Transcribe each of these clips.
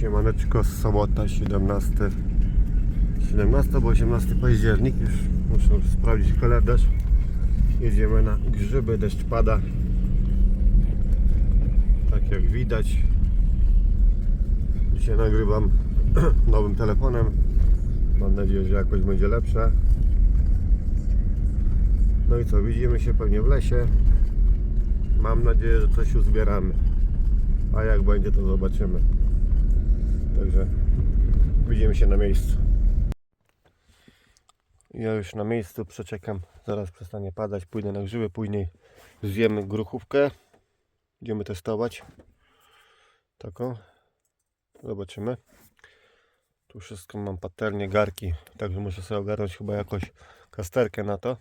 Siemaneczko, sobota 17 17 albo 18 październik Już muszę sprawdzić kalendarz. Jedziemy na grzyby, deszcz pada. Tak jak widać. Dzisiaj nagrywam nowym telefonem. Mam nadzieję, że jakoś będzie lepsza No i co, widzimy się pewnie w lesie. Mam nadzieję, że coś uzbieramy. A jak będzie to zobaczymy. Także widzimy się na miejscu. Ja już na miejscu przeczekam. Zaraz przestanie padać. Pójdę na grzyby, później zjemy gruchówkę. Idziemy testować. Taką. Zobaczymy. Tu wszystko mam patelnie, garki. Także muszę sobie ogarnąć chyba jakąś kasterkę na to.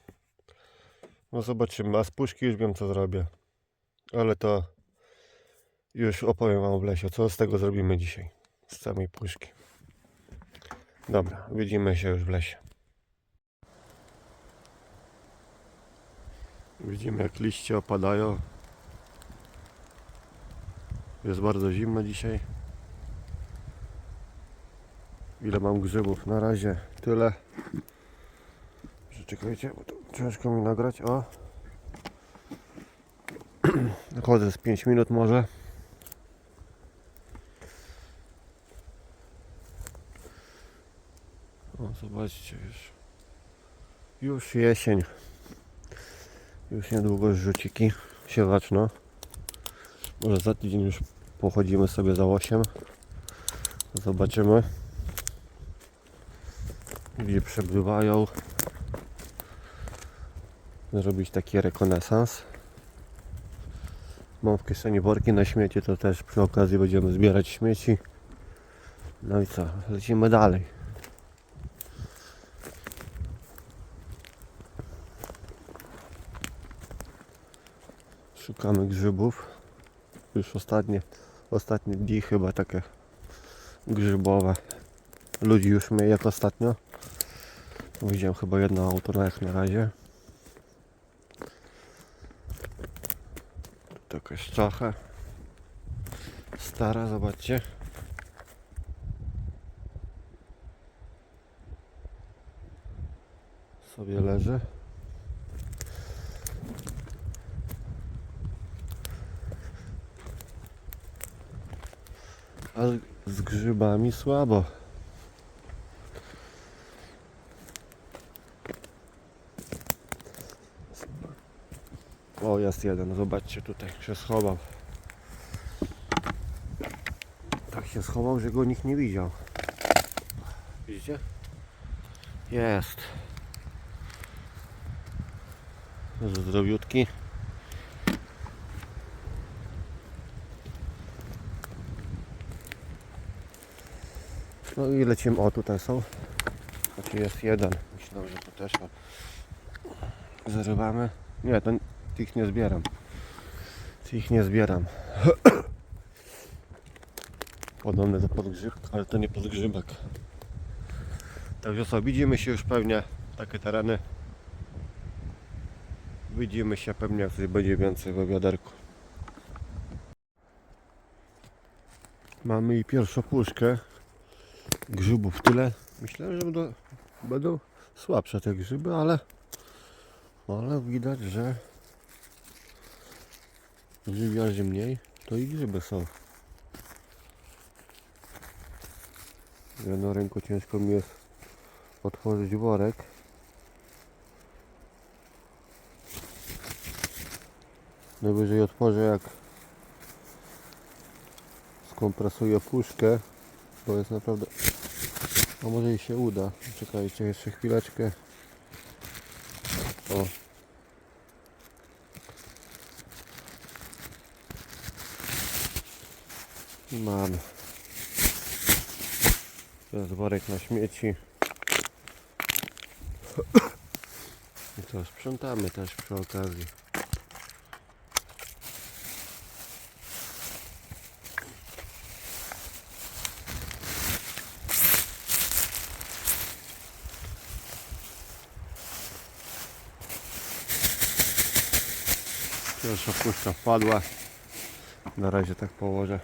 No zobaczymy. A z puszki już wiem co zrobię. Ale to już opowiem Wam w lesie, co z tego zrobimy dzisiaj. Z samej puszki. Dobra, widzimy się już w lesie. Widzimy jak liście opadają. Jest bardzo zimno dzisiaj. Ile mam grzybów? Na razie tyle. Czekajcie, bo to ciężko mi nagrać. O! Chodzę z 5 minut może. Zobaczcie już. Już jesień. Już niedługo rzuciki się zaczną. Może za tydzień już pochodzimy sobie za 8. Zobaczymy. Gdzie przebywają. Zrobić taki rekonesans. Mam w kieszeni worki na śmieci, to też przy okazji będziemy zbierać śmieci. No i co? Lecimy dalej. Szukamy grzybów. Już ostatnie, ostatnie dni chyba takie grzybowe. Ludzi już mnie jak ostatnio. Widziałem chyba jedno auto na jak na razie. Tu jakaś. Stara, zobaczcie. Sobie leży. A z- z grzybami słabo. O, jest jeden, zobaczcie tutaj się schował. Tak się schował, że go nikt nie widział. Widzicie? Jest. Zdrowiutki. No i lecimy. O, tutaj są. Znaczy jest jeden. Myślałem, że to też. Zarywamy. Nie, to tych nie zbieram. Tych nie zbieram. Podobne do podgrzybek, ale to nie podgrzybek. Także co, widzimy się już pewnie takie tereny. Widzimy się pewnie jak coś będzie więcej we wiaderku. Mamy i pierwszą puszkę grzybów tyle. Myślałem, że będą, będą słabsze te grzyby, ale ale widać, że grzybiarzy mniej, to i grzyby są. Ja na ręku ciężko mi jest otworzyć worek. Najwyżej otworzę jak skompresuję puszkę, bo jest naprawdę a może i się uda. Czekajcie jeszcze chwileczkę. O. I Mamy. Worek na śmieci. I to sprzątamy też przy okazji. Pierwsza puszka wpadła. Na razie tak położę.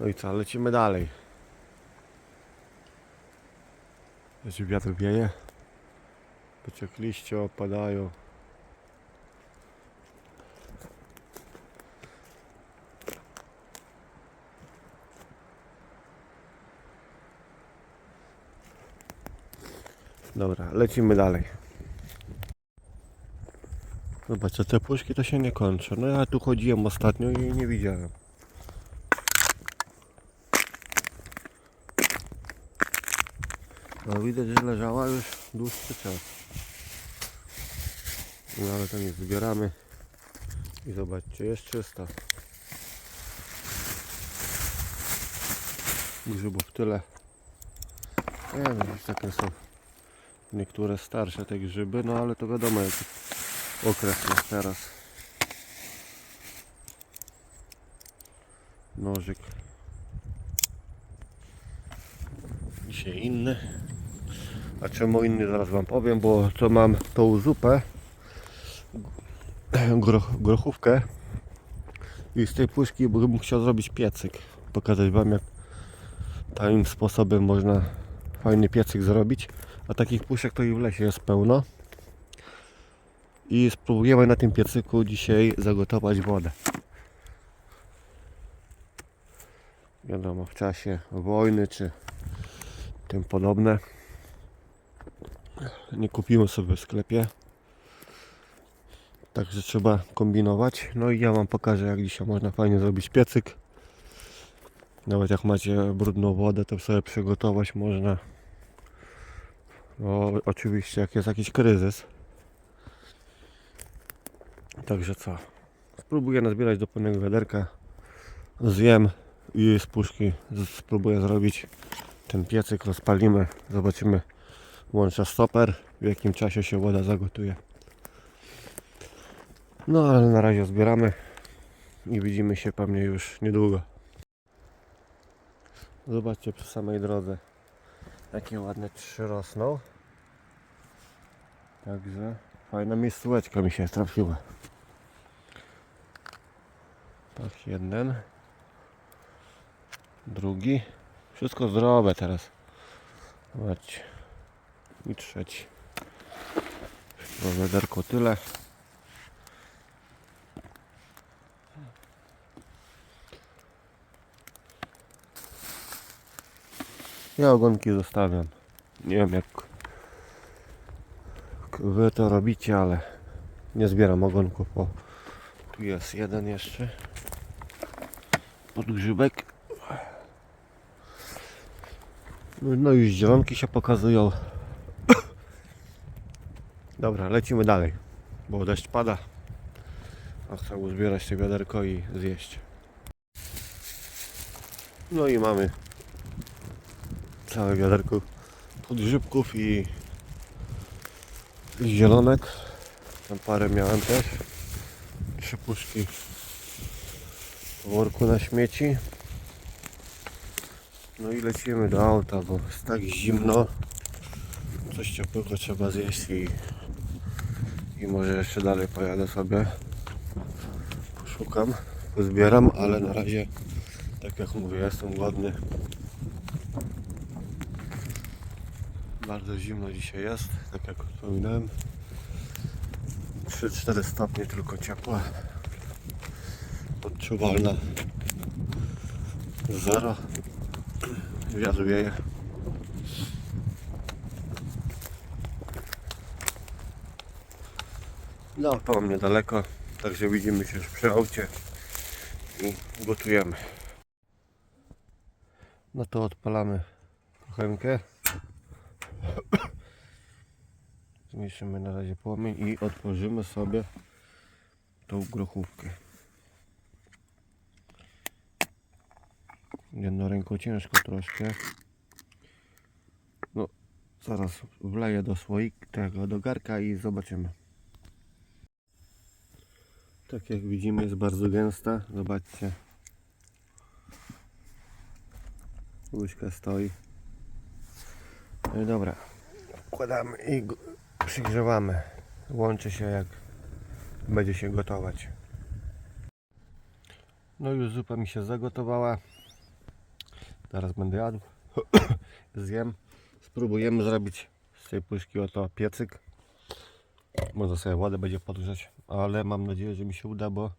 No i co, lecimy dalej. Jeszcze wiatr wieje. Pociek liście opadają. Dobra, lecimy dalej. Zobaczcie, te puszki to się nie kończą. No ja tu chodziłem ostatnio i nie widziałem. No widać, że leżała już dłuższy czas. No ale to nie zbieramy. I zobaczcie, jest czysta. Grzybów tyle. Nie wiem, takie są niektóre starsze te grzyby, no ale to wiadomo jaki okres jest teraz. Nożyk. Dzisiaj inny. A czemu inny zaraz wam powiem, bo co mam tą zupę groch, grochówkę i z tej puszki bym chciał zrobić piecyk. Pokazać wam jak takim sposobem można fajny piecyk zrobić. A takich puszek to i w lesie jest pełno. I spróbujemy na tym piecyku dzisiaj zagotować wodę. Wiadomo, w czasie wojny czy tym podobne. Nie kupimy sobie w sklepie. Także trzeba kombinować. No i ja Wam pokażę jak dzisiaj można fajnie zrobić piecyk. Nawet jak macie brudną wodę to sobie przygotować można. No oczywiście jak jest jakiś kryzys. Także co? Spróbuję nazbierać do pełnego wiaderka. Zjem i z puszki spróbuję zrobić ten piecyk. Rozpalimy. Zobaczymy. Włączę stoper. W jakim czasie się woda zagotuje. No ale na razie zbieramy. I widzimy się pewnie już niedługo. Zobaczcie przy samej drodze. Jakie ładne trzy rosną. Także fajna miejscóweczka mi się trafiła. Tak, jeden. Drugi. Wszystko zdrowe teraz. Zobaczcie. I trzeci. No wiaderko tyle. Ja ogonki zostawiam. Nie wiem jak wy to robicie, ale nie zbieram ogonków, bo tu jest jeden jeszcze podgrzybek. No, już zielonki się pokazują. Dobra, lecimy dalej, bo deszcz pada. A chcę uzbierać te wiaderko i zjeść. No i mamy całe wiaderko podgrzybków i zielonek. Tam parę miałem też. Trzy puszki worku na śmieci. No i lecimy do auta, bo jest tak zimno. Coś ciepłego trzeba zjeść i, i może jeszcze dalej pojadę sobie. Poszukam, pozbieram, ale na razie tak jak mówię, jestem głodny. Bardzo zimno dzisiaj jest, tak jak wspominałem. 3-4 stopnie tylko ciepła. Odczuwalna. Zero. Wiatr wieje. No, to mam niedaleko, także widzimy się już przy aucie i gotujemy. No to odpalamy kuchenkę. Zmniejszymy na razie płomień i otworzymy sobie tą grochówkę. Jedną ręką ciężko troszkę. No, zaraz wleję do słoik tego, do garka i zobaczymy. Tak jak widzimy jest bardzo gęsta. Zobaczcie. Łyżka stoi. No i dobra. Wkładamy i przygrzewamy. Łączy się jak będzie się gotować. No już zupa mi się zagotowała. Zaraz będę jadł. Zjem. Spróbujemy zrobić z tej puszki oto piecyk. Może sobie wodę będzie podgrzać, ale mam nadzieję, że mi się uda, bo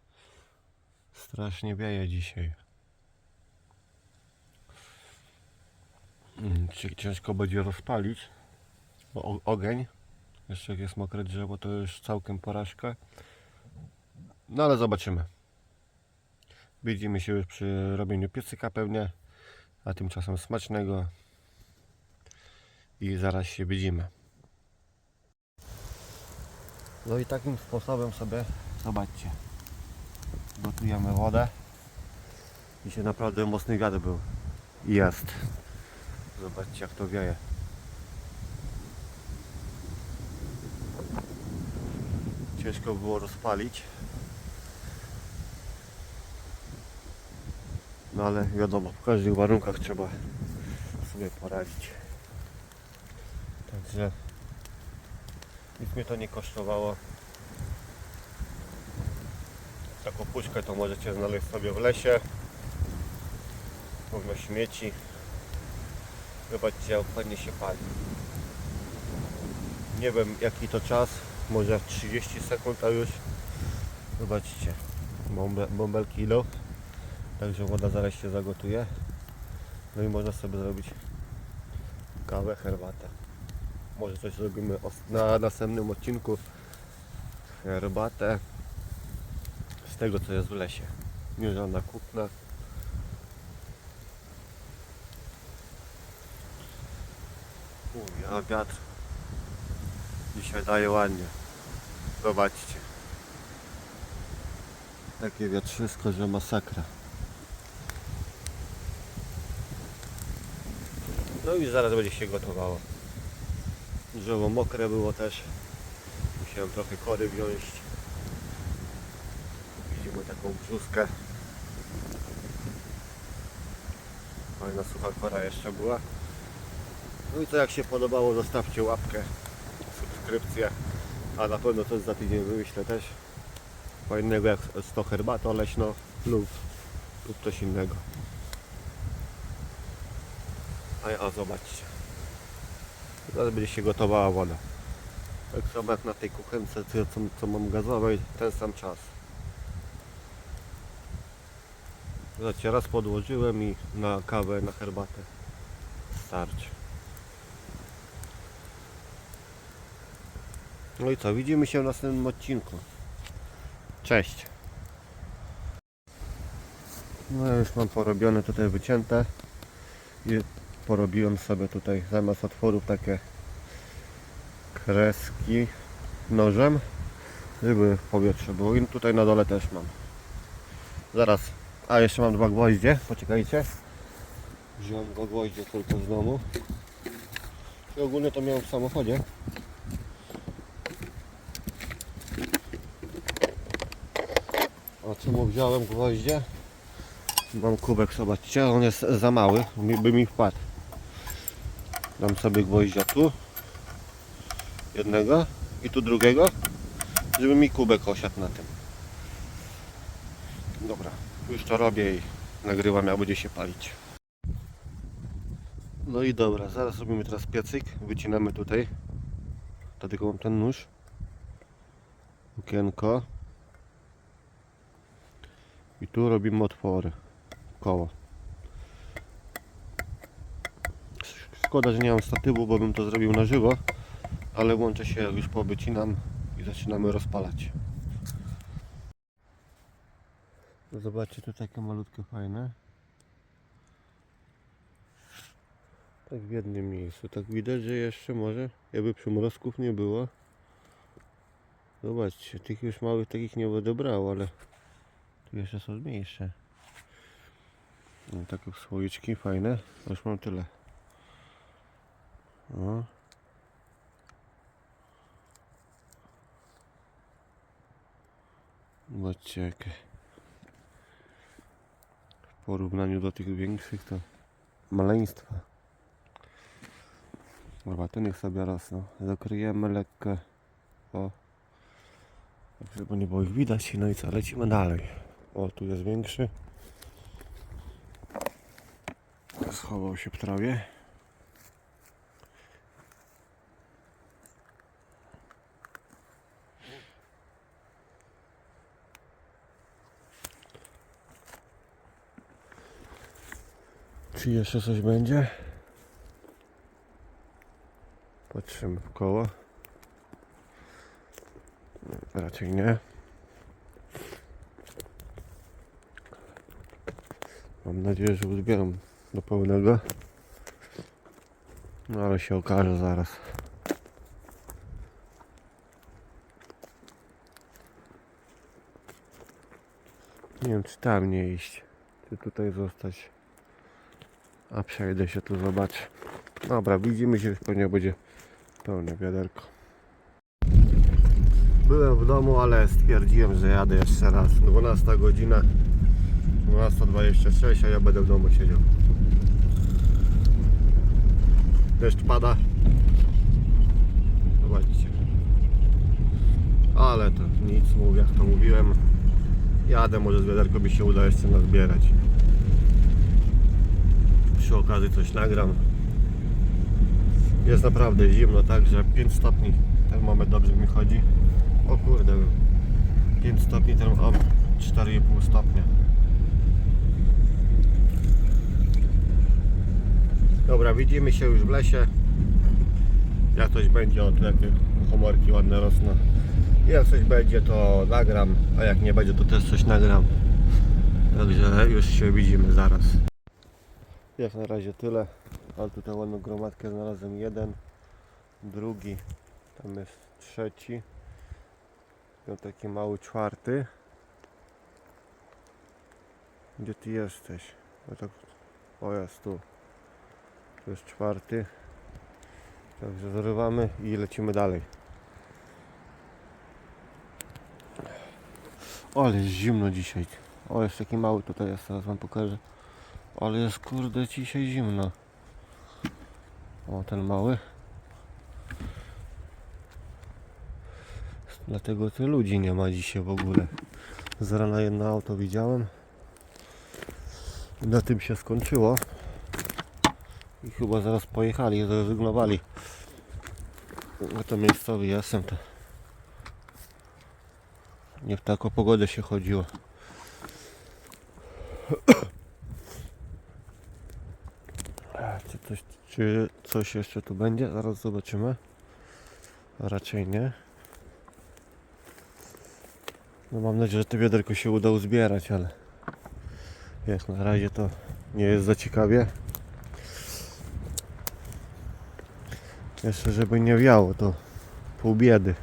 strasznie wieje dzisiaj. Mm, ci- Ciężko będzie rozpalić, bo ogień, jeszcze jak jest mokre drzewo, to już całkiem porażka. No ale zobaczymy. Widzimy się już przy robieniu piecyka pewnie, a tymczasem smacznego i zaraz się widzimy. No i takim sposobem sobie, zobaczcie, gotujemy wodę i się naprawdę mocny wiatr był jest. Zobaczcie jak to wieje. Ciężko było rozpalić. No ale wiadomo, w każdych warunkach trzeba sobie poradzić. Także nic mnie to nie kosztowało. Taką puszkę to możecie znaleźć sobie w lesie. Pewno śmieci. Zobaczcie jak fajnie się pali. Nie wiem jaki to czas, może 30 sekund, a już zobaczcie, bąbelki idą. Także woda zaraz się zagotuje. No i można sobie zrobić kawę, herbatę. Może coś zrobimy na następnym odcinku. Herbatę z tego co jest w lesie. Nie żadna kupna. Uj, a wiatr dzisiaj daje ładnie. Zobaczcie. Takie wiatrzysko, że masakra. No i zaraz będzie się gotowało. Drzewo mokre było też. Musiałem trochę kory wziąć. Widzimy taką brzuskę. Fajna sucha kora jeszcze była. No i co jak się podobało zostawcie łapkę, subskrypcję. A na pewno coś za tydzień wymyślę też. Fajnego jak to herbatą leśno lub, lub coś innego. A, a zobaczcie. Zaraz będzie się gotowała woda. Tak samo jak na tej kuchence, co, co, mam gazowej, ten sam czas. Zobaczcie, raz podłożyłem i na kawę, na herbatę starczy. No i co, widzimy się w następnym odcinku. Cześć. No już mam porobione tutaj wycięte i porobiłem sobie tutaj zamiast otworów takie kreski nożem żeby powietrze było. I tutaj na dole też mam. Zaraz, a jeszcze mam dwa gwoździe. Poczekajcie. Wziąłem dwa gwoździe tylko z domu. I ogólnie to miałem w samochodzie. A czemu wziąłem gwoździe? Mam kubek, zobaczcie, on jest za mały, by mi wpadł dam sobie gwoździa tu. Jednego i tu drugiego żeby mi kubek osiadł na tym. Dobra, już to robię i nagrywam jak będzie się palić. No i dobra, zaraz robimy teraz piecyk. Wycinamy tutaj. Dlatego mam ten nóż. Okienko. I tu robimy otwory. Koło Szkoda, że nie mam statywu, bo bym to zrobił na żywo, ale łączę się już powycinam i zaczynamy rozpalać. No Zobaczcie, tu takie malutkie fajne. Tak w jednym miejscu. Tak widać, że jeszcze może, jakby przymrozków nie było. Zobaczcie, tych już małych takich nie będę brał, ale tu jeszcze są mniejsze. No, takie słoiczki fajne. Już mam tyle. O. Zobaczcie jakie. W porównaniu do tych większych to maleństwa. Dobra, ten niech sobie rosną. Zakryjemy lekko. O. Tak, żeby nie było ich widać. No i co, lecimy dalej. O, tu jest większy. Schował się w trawie. Czy jeszcze coś będzie? Patrzymy w koło. Raczej nie. Mam nadzieję, że uzbieram do pełnego. No ale się okaże zaraz. Nie wiem czy tam nie iść, czy tutaj zostać. A przejdę się tu zobaczę. Dobra, widzimy się, pewnie będzie pełne wiaderko. Byłem w domu, ale stwierdziłem, że jadę jeszcze raz. 12 godzina, 12.26, a ja będę w domu siedział. Deszcz pada. Zobaczcie. Ale to nic, mówię, jak to mówiłem. Jadę, może z wiaderko mi się uda jeszcze nazbierać. Przy okazji coś nagram. Jest naprawdę zimno, także 5 stopni termometr dobrze mi chodzi. O kurde, 5 stopni, termometr 4,5 stopnia. Dobra, widzimy się już w lesie. Jak coś będzie, o tu jakie komorki ładne rosną. Jak coś będzie, to nagram, a jak nie będzie, to też coś nagram. Także już się widzimy zaraz. Jak na razie tyle, ale tutaj ładną gromadkę znalazłem jeden, drugi, tam jest trzeci, i taki mały czwarty. Gdzie ty jesteś? O, tak, o jest tu. Tu jest czwarty. Także zarywamy i lecimy dalej. O, ale jest zimno dzisiaj. O, jest taki mały tutaj jest, teraz wam pokażę. Ale jest kurde dzisiaj zimno. O, ten mały. Dlatego ty ludzi nie ma dzisiaj w ogóle. Z rana jedno auto widziałem. Na tym się skończyło. I chyba zaraz pojechali, zrezygnowali. No to miejscowy jestem to. Nie w taką pogodę się chodziło. A, Czy coś, czy coś jeszcze tu będzie? Zaraz zobaczymy. Raczej nie. No mam nadzieję, że to wiaderko się uda uzbierać, ale jak na razie to nie jest za ciekawie. Jeszcze żeby nie wiało, to pół biedy.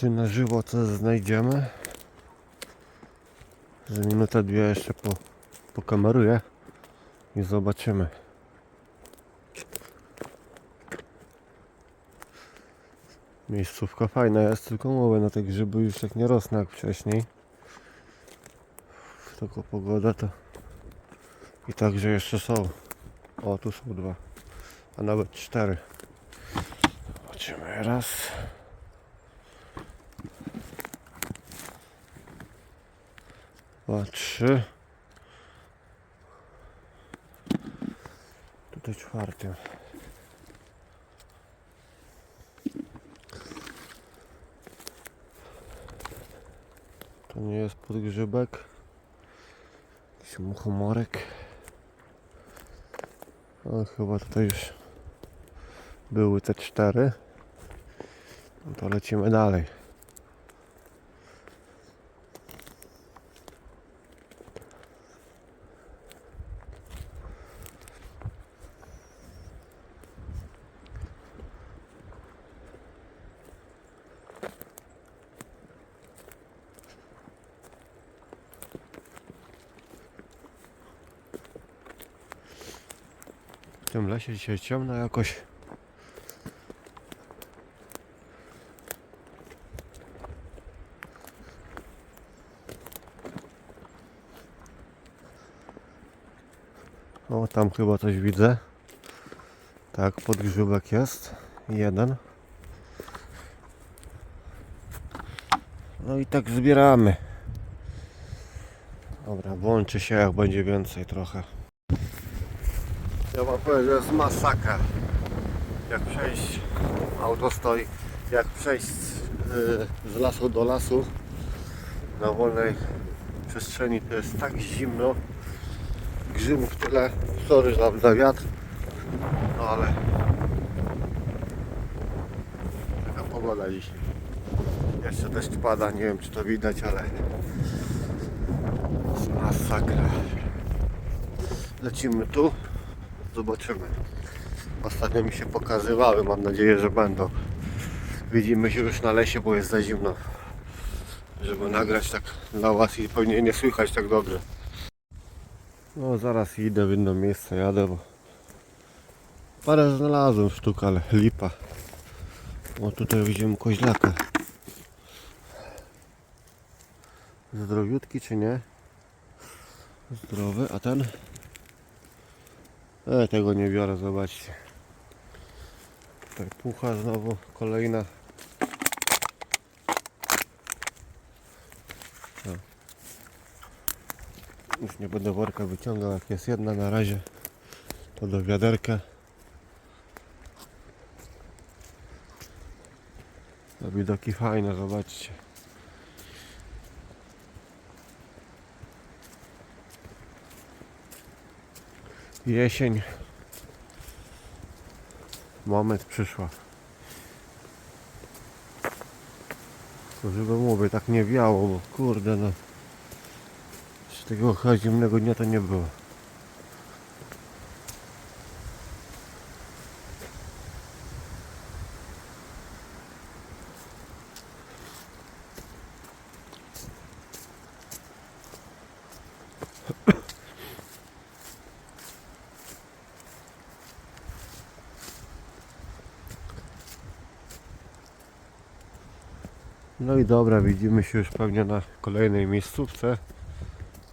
Czy na żywo coś znajdziemy? Że minutę, dwie jeszcze po, pokameruję i zobaczymy. Miejscówka fajna jest, tylko mówię, no te grzyby już tak nie rosną jak wcześniej. W taką pogodę to i także jeszcze są. O, tu są dwa, a nawet cztery. Zobaczymy raz. Dwa, trzy. Tutaj czwarty. To nie jest podgrzybek. Jakiś muchomorek. Ale chyba tutaj już były te cztery. No to lecimy dalej. W tym lesie dzisiaj ciemno jakoś. O, tam chyba coś widzę. Tak, podgrzybek jest. Jeden. No i tak zbieramy. Dobra, włączy się jak będzie więcej trochę. Ja wam powiem, że jest masakra. Jak przejść, auto stoi, jak przejść yy, z lasu do lasu na wolnej przestrzeni to jest tak zimno. Grzymów tyle, sorry za, za wiatr, no ale taka pogoda dzisiaj. Jeszcze deszcz pada, nie wiem czy to widać, ale masakra. Lecimy tu, zobaczymy. Ostatnio mi się pokazywały, mam nadzieję, że będą. Widzimy się już na lesie, bo jest za zimno. Żeby nagrać tak dla Was i pewnie nie słychać tak dobrze. No zaraz idę w inne miejsce, jadę, bo parę znalazłem sztuk, ale lipa. O tutaj widzimy koźlaka. Zdrowiutki czy nie? Zdrowy, a ten? E, tego nie biorę, zobaczcie. Tutaj pucha znowu, kolejna. O. Już nie będę worka wyciągał, jak jest jedna na razie. To do wiaderka. To widoki fajne, zobaczcie. Jesień. Moment przyszła. To żeby mówię, tak nie wiało, bo kurde no. Z tego zimnego dnia to nie było. Dobra, widzimy się już pewnie na kolejnej miejscówce.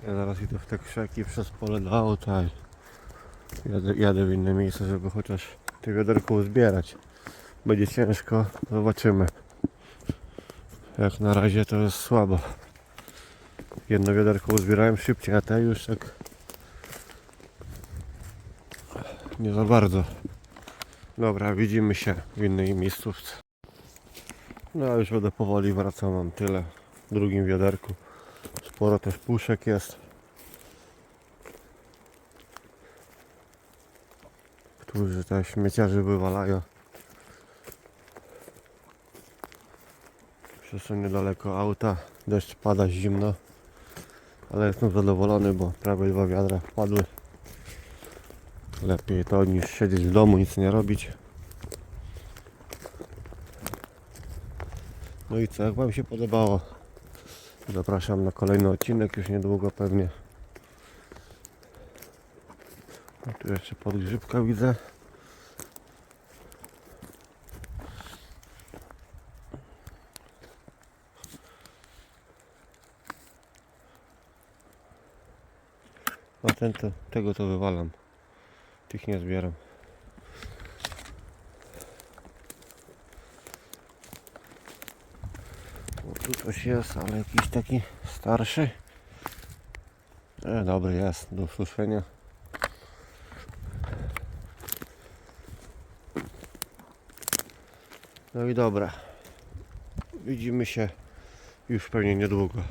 Ja zaraz idę w te krzaki przez pole do auta i jadę, jadę w inne miejsce, żeby chociaż te wiaderko uzbierać. Będzie ciężko, zobaczymy. Jak na razie to jest słabo. Jedno wiaderko uzbierałem szybciej, a te już tak nie za bardzo. Dobra, widzimy się w innej miejscówce. No ja już będę powoli wracał, mam tyle w drugim wiaderku. Sporo też puszek jest. Którzy te śmieciarzy wywalają. Przeszłem niedaleko auta. Deszcz pada zimno. Ale jestem zadowolony, bo prawie dwa wiadra wpadły. Lepiej to niż siedzieć w domu, nic nie robić. No i co, jak Wam się podobało? Zapraszam na kolejny odcinek, już niedługo pewnie. Tu jeszcze podgrzybka widzę. A ten to, tego to wywalam. Tych nie zbieram. O, tu coś jest, ale jakiś taki starszy. E, dobry jest, do suszenia. No i dobra. Widzimy się już pewnie niedługo.